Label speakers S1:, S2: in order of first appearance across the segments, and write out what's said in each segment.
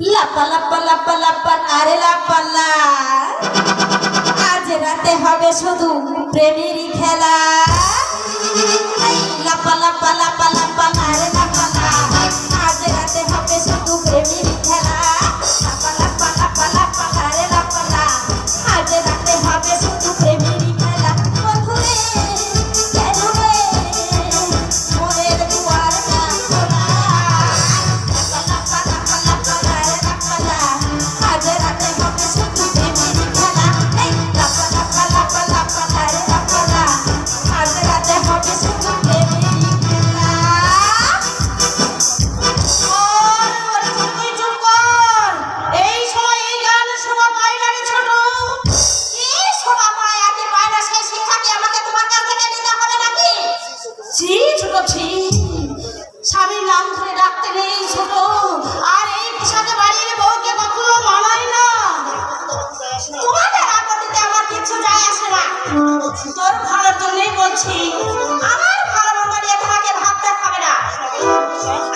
S1: লাপা লাপা লাপা লাপা আরে লাপাল্লা। আজ রাতে হবে শুধু প্রেমেরই খেলা। লাপা লাপা লাপা লাপা আরে লাপাল্লা। আজ রাতে হবে শুধু প্রেমেরই খেলা।
S2: বলছি
S1: আমার ভালো মন্দ তোমাকে ভাবতে হবে না।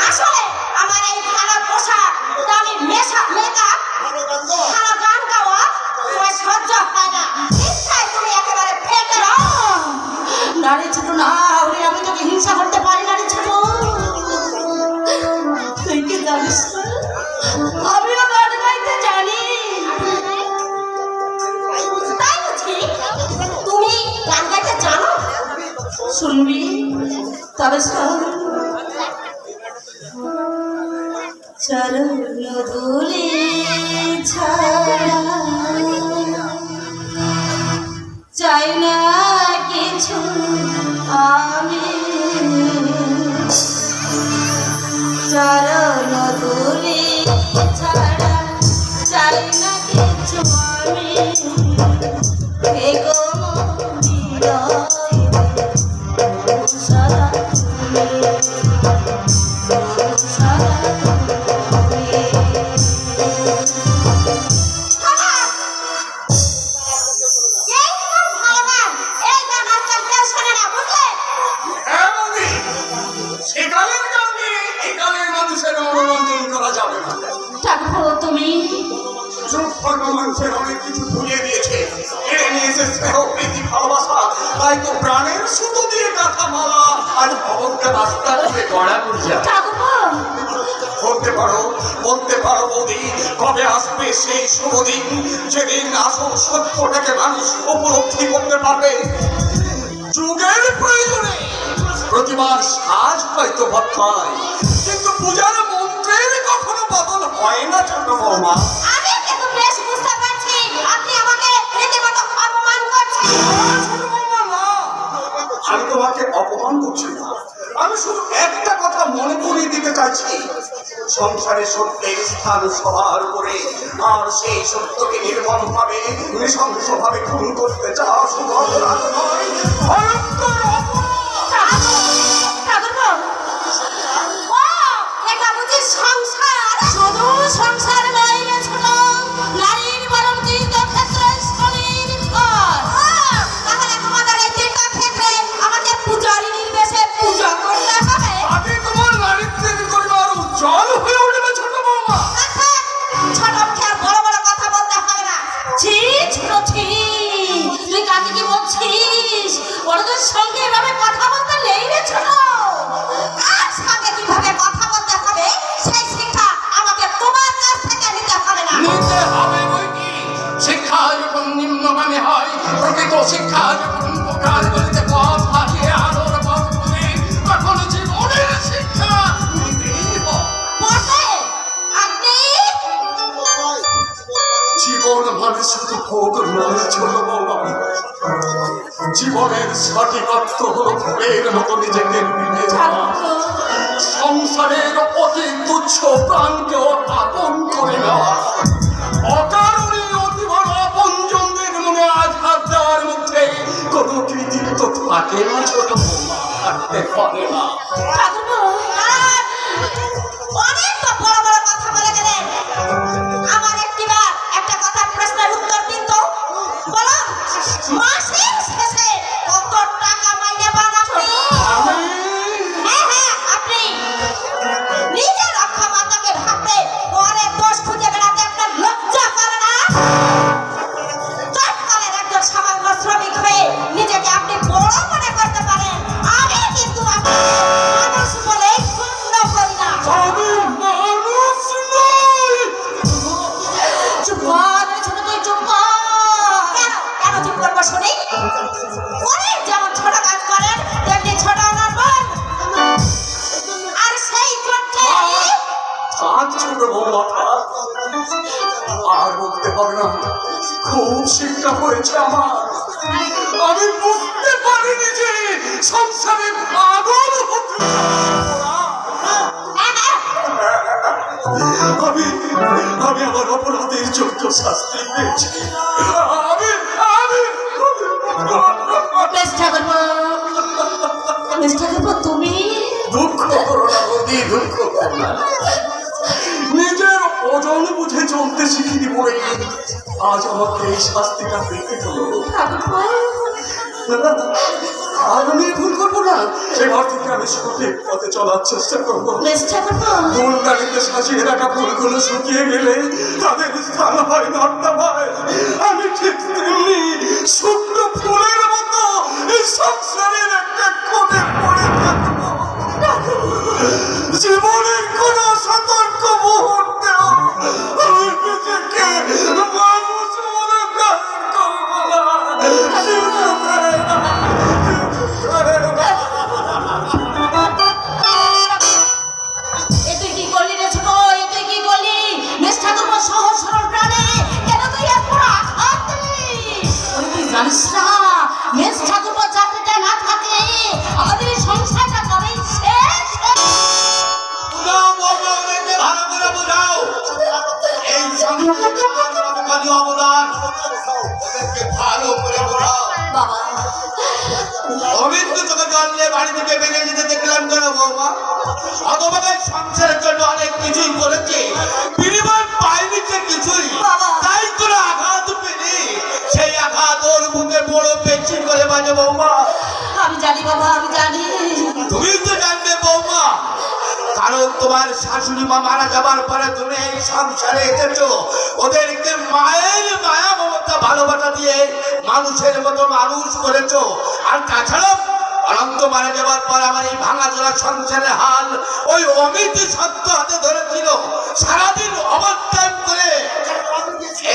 S1: আসলে আমার এই ভালো পোশাক দামি মেকআপ ভালো গান গাওয়া তোমার সহ্য হয় না। তুমি একেবারে ফেটে
S2: না, না রে ছোট না ওরে আমি তোকে হিংসা করতে পারি না রে ছোট। তুই কি জানিস শুনবি তবে চরণ ছাড়া চাই না কিছু আমি। চরণ ধুলি ছাড়া চাই না কিছু আমি। ঠাকুর তুমি
S3: মানুষের অনেক কিছু ভুলিয়ে দিয়েছে। কেড়ে নিয়েছে স্নেহ প্রীতি ভালোবাসা তাই তো প্রাণের সুতো দিয়ে গাথা মালা আজ ভবনকে রাস্তা করে গড়া পড়ছে বলতে পারো বলতে পারো বৌদি কবে আসবে সেই শুভ দিন? যেদিন আসল সত্যটাকে মানুষ উপলব্ধি করতে পারবে। যুগের প্রয়োজনে প্রতিবার সাজ হয়তো বদলায় কিন্তু পূজার হয় না ছোট বৌমা?
S1: আমি কিন্তু বেশ বুঝতে পারছি। আপনি আমাকে রীতিমতো অপমান করছেন।
S3: আমি তোমাকে অপমান করছি না। আমি শুধু একটা কথা মনে করিয়ে দিতে চাইছি। সংসারে সত্যের স্থান সবার উপরে আর সেই সত্যকে নির্মম ভাবে নৃশংস ভাবে খুন করতে শুধু অপরাধ নয়। ভয়ঙ্কর জীবনের সঠিকত্ব হলো ফুলের মতো নিজেকে সংসারের অতি তুচ্ছ প্রাণকেও আপন করে নেওয়া। অকারণে মধ্যে কোনো কৃতিত্ব থাকে না, ছোট থাকতে পারে না। ছোট বৌমা আর বলতে পারে না খুব শিক্ষা হয়েছে আমার। আমি বুঝতে পারিনি যে সংসারে পাগল আমি আমি আমার অপরাধের যোগ্য শাস্তি পেয়েছি। আমি আমি
S2: তুমি?
S3: দুঃখ করো না দুঃখ করো না। নিজের বুঝে চলতে শিখিনি বলেই আজ আমাকে এই শাস্তিটা পেতে হলো। আর আমি ভুল করব না। এবার থেকে আমি সঠিক পথে চলার চেষ্টা করব। দাঁড়িতে সাজিয়ে রাখা ফুলগুলো শুকিয়ে গেলে তাদের স্থান হয় নর্দমায়। আমি ঠিক তেমনি শুকনো ফুলের মতো এই সংসারের একটা কোণে পড়ে থাকব। জীবনের কোন সতর্ক
S4: কতখানি অবদান। ওদেরকে ভালো করে বোঝাও।
S2: বাবা
S4: তোকে জল নিয়ে বাড়ি থেকে বেরিয়ে যেতে দেখলাম কেন বৌমা? অতভাবে সংসারের জন্য অনেক কিছুই করেছে। বিনিময় পাইনি সে কিছুই। তাই তোর আঘাত পেলি। সেই আঘাত ওর বুকে বড় বেশি করে বাজে বৌমা।
S2: আমি জানি বাবা আমি জানি।
S4: তুমি তো জানবে বৌমা কারণ তোমার শাশুড়ি মা মারা যাবার পরে তুমি এই সংসারে এসেছ। ওদেরকে মায়ের মায়া মমতা ভালোবাসা দিয়ে মানুষের মতো মানুষ করেছ। আর তাছাড়াও অনন্ত মারা যাবার পর আমার এই ভাঙা চলা সংসারের হাল ওই অমিত সত্য হাতে ধরেছিল। সারাদিন ওভারটাইম করে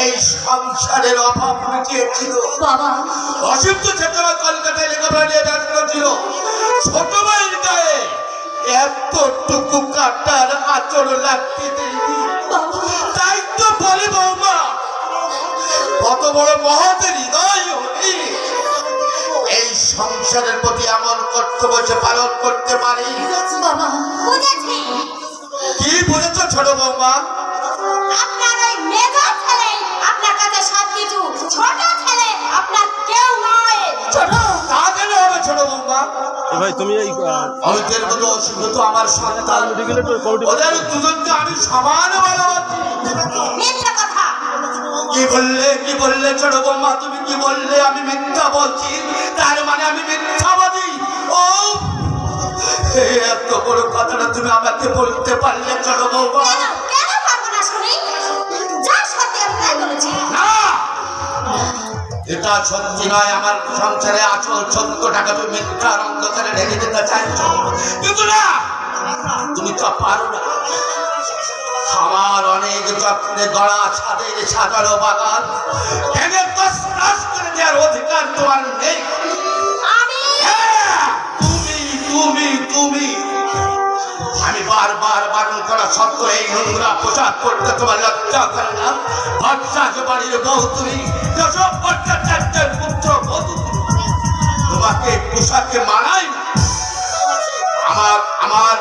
S4: এই সংসারের অভাব মিটিয়েছিল।
S2: বাবা।
S4: অসিদ্ধ ছেলেরা কলকাতায় লেখাপড়া নিয়ে ব্যস্ত ছিল। ছোট ভাইয়ের গায়ে এতটুকু কাটার আচর লাগতে দেয়নি। তাই তো বলে বৌমা কত বড় মহতের হৃদয় এই সংসারের প্রতি এমন কর্তব্য যে পালন করতে পারি। কি বলেছ ছোট বৌমা?
S5: ভাই তুমি এই
S4: অমিতের মতো অসুখ তো আমার সন্তান। ওদের দুজনকে আমি সমান ভালোবাসি। কি বললে কি বললে ছোট বৌমা তুমি কি বললে? আমি মিথ্যা বলছি। তার মানে আমি মিথ্যাবাদী। ও এত বড় কথাটা তুমি আমাকে বলতে পারলে ছোট বৌমা। এটা সত্যি নয় আমার সংসারে আসল সত্য টাকা তুমি মিথ্যার অন্ধকারে ঢেকে দিতে চাইছো। কিন্তু না তুমি তো পারো না। আমার অনেক যত্নে গড়া ছাদের সাজানো বাগান ভেঙে তস তস করে দেওয়ার অধিকার তোমার নেই। হ্যাঁ, তুমি তুমি তুমি। আমি বারবার করা সত্ত্বেও এই নোংরা পোশাক পরতে তোমার লজ্জা করে না? ভরসাকে বাড়ির বউ তুমি পুত্র তোমাকে পোশাকে মানাই আমার আমার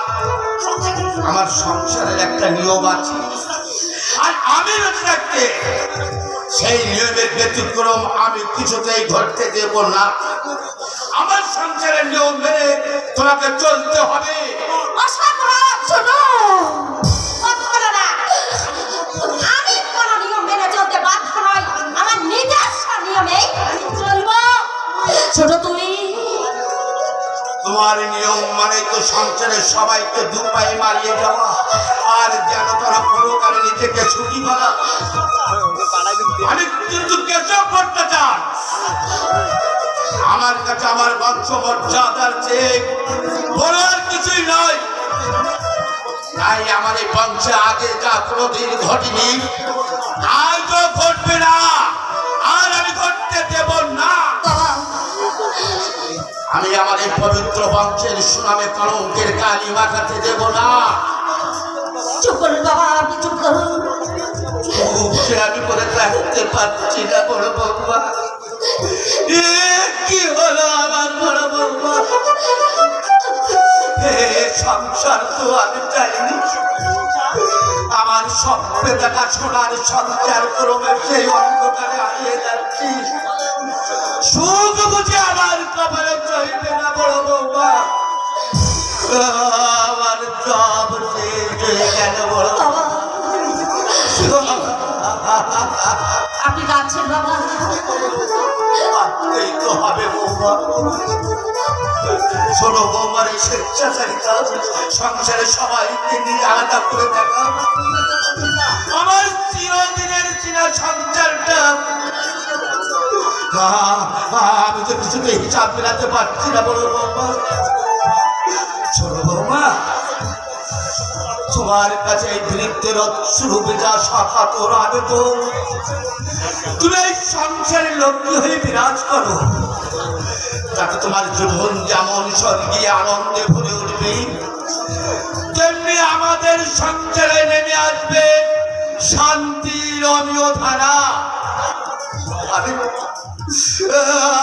S4: আমার সংসারের একটা নিয়ম আছে। আর আমি বেঁচে থাকতে সেই নিয়মের ব্যতিক্রম আমি কিছুতেই ঘটতে দেব না। আমার সংসারের নিয়ম মেনে তোমাকে চলতে হবে। তোমার নিয়ম মানে তো সংসারের সবাইকে দু পায়ে মারিয়ে যাওয়া আর যেন তারা পরকালে নিজেকে ছুটি করা আমি কিন্তু কেশব ভট্টাচার আমার কাছে আমার বংশ মর্যাদার চেয়ে বড় আর কিছুই নয় তাই আমার এই বংশে আগে যা কোনোদিন ঘটেনি, আজও ঘটবে না। আমি আমার এই পবিত্র বংশের সুনামে কলঙ্কের কালি মাখাতে দেব না।
S1: চুপ করুন বাবা আপনি চুপ করুন।
S4: আমি করে রাখতে পারছি না বড় বৌমা। কি হলো আমার বড় বৌমা? সংসার তো আমি চাইনি। আমার স্বপ্নে দেখা সোনার সঞ্চার ক্রমে সেই অন্ধকারে হারিয়ে যাচ্ছি। সুখ বুঝে আমার বড় বৌমা। আমার সব শেষ হয়ে গেল বড়?
S1: আপনি কাঁদছেন বাবা।
S4: এই তো হবে বৌমা। শোনো বৌমার এই স্বেচ্ছাচারিতা সংসারে সবাইকে নিয়ে আলাদা করে দেখা আমার চিরদিনের চিনা সংসারটা আমি তো কিছুতে হিসাব মেলাতে পারছি না, বড় বৌমা। শোনো বৌমা, তোমার কাছে এই বৃত্তের অশ্রু বেজা শাখা তোর আবেদন তুমি এই সংসারের লক্ষ্মী হয়ে বিরাজ করো। যাতে তোমার জীবন যেমন স্বর্গীয় আনন্দে ভরে উঠবে, তেমনি আমাদের সংসারে নেমে আসবে শান্তির অমীয় ধারা। আমি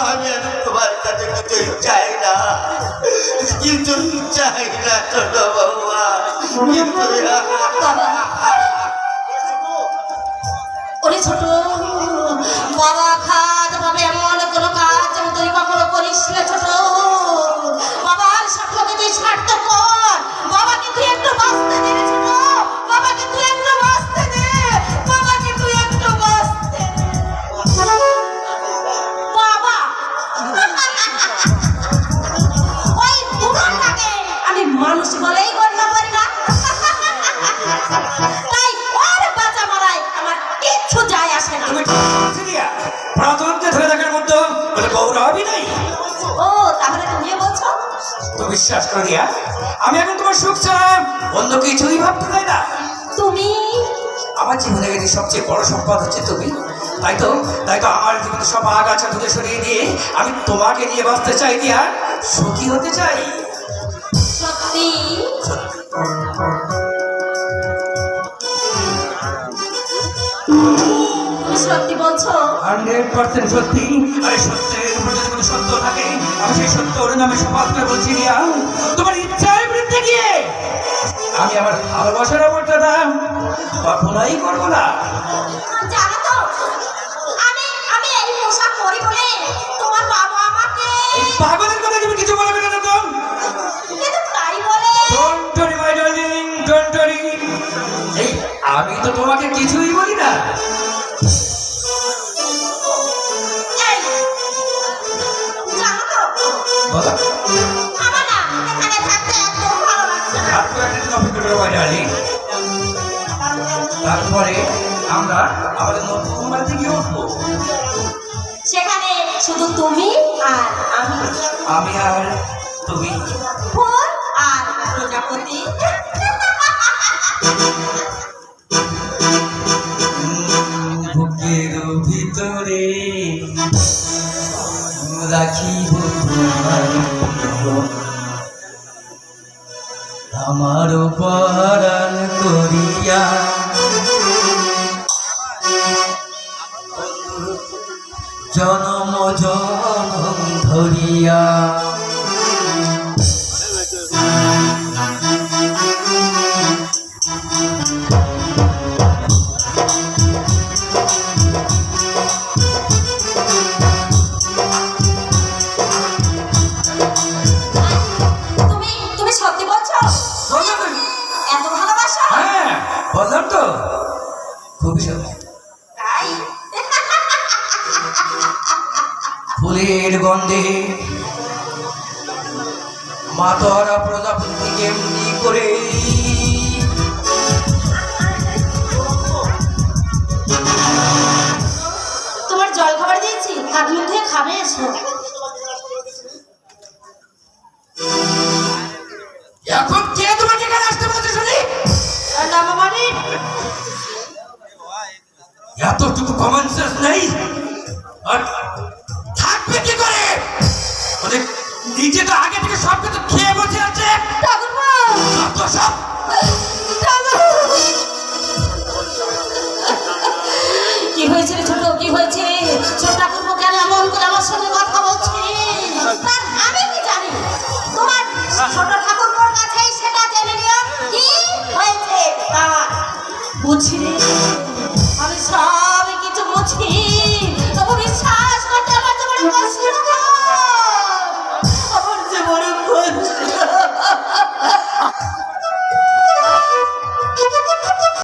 S4: আমি তোমার কাছে কিছু চাই না। কিন্তু চাই না ছোট
S1: বাবা
S6: কিন্তু ধরে দেখার মধ্যে বলে গৌরবই নাই।
S1: ও তাহলে তুমিও বলছো?
S6: তো বিশ্বাস করে দিয়া আমি এখন তোমার সুখ ছাড়া অন্য কিছুই ভাবতে চাই না।
S1: তুমি?
S6: আমার জীবনে গেলে সবচেয়ে বড় সম্পদ হচ্ছে তুমি। তাই তো তাই তো আমার জীবনে সব আগাছা ধুলে সরিয়ে দিয়ে আমি তোমাকে নিয়ে বাঁচতে চাই দিয়া সুখী হতে চাই।
S1: সত্যি? তুমি সত্যি বলছো?
S6: হান্ড্রেড পার্সেন্ট সত্যি। আরে সত্যের উপর যদি কোনো সত্য থাকে আমি সেই সত্য ওর নামে শপথ করে বলছি রিয়া তোমার ইচ্ছার বিরুদ্ধে গিয়ে আমি আমার ভালোবাসার অমর্যাদা কখনোই করব না।
S1: জানো তো আমি আমি এই পোশাক পরি বলে তোমার বাবা আমাকে
S6: পাগলের কথা তুমি কিছু বলবে না তো?
S1: কিন্তু তাই বলে।
S6: ডোন্ট মাই ডার্লিং আমি তো তোমাকে কিছুই বলি না। ডার্লিং তারপরে আমরা আমাদের বাড়িতে গিয়ে উঠবো।
S1: সেখানে শুধু তুমি আর আমি।
S6: আমি আর তুমি।
S1: ফুল আর প্রজাপতি।
S6: বুকের ভিতরে রাখিব তোমার আমার পরাণ
S1: খাবে
S6: এখন কে তোমাকে এখানে আসতে বলছে শুনি?
S1: মানে
S6: এতটুকু কমন সেন্স নেই। আর থাকবে কি করে? মানে নিজে তো আগে থেকে সব কিছু খেয়ে বসে আছে।
S1: সব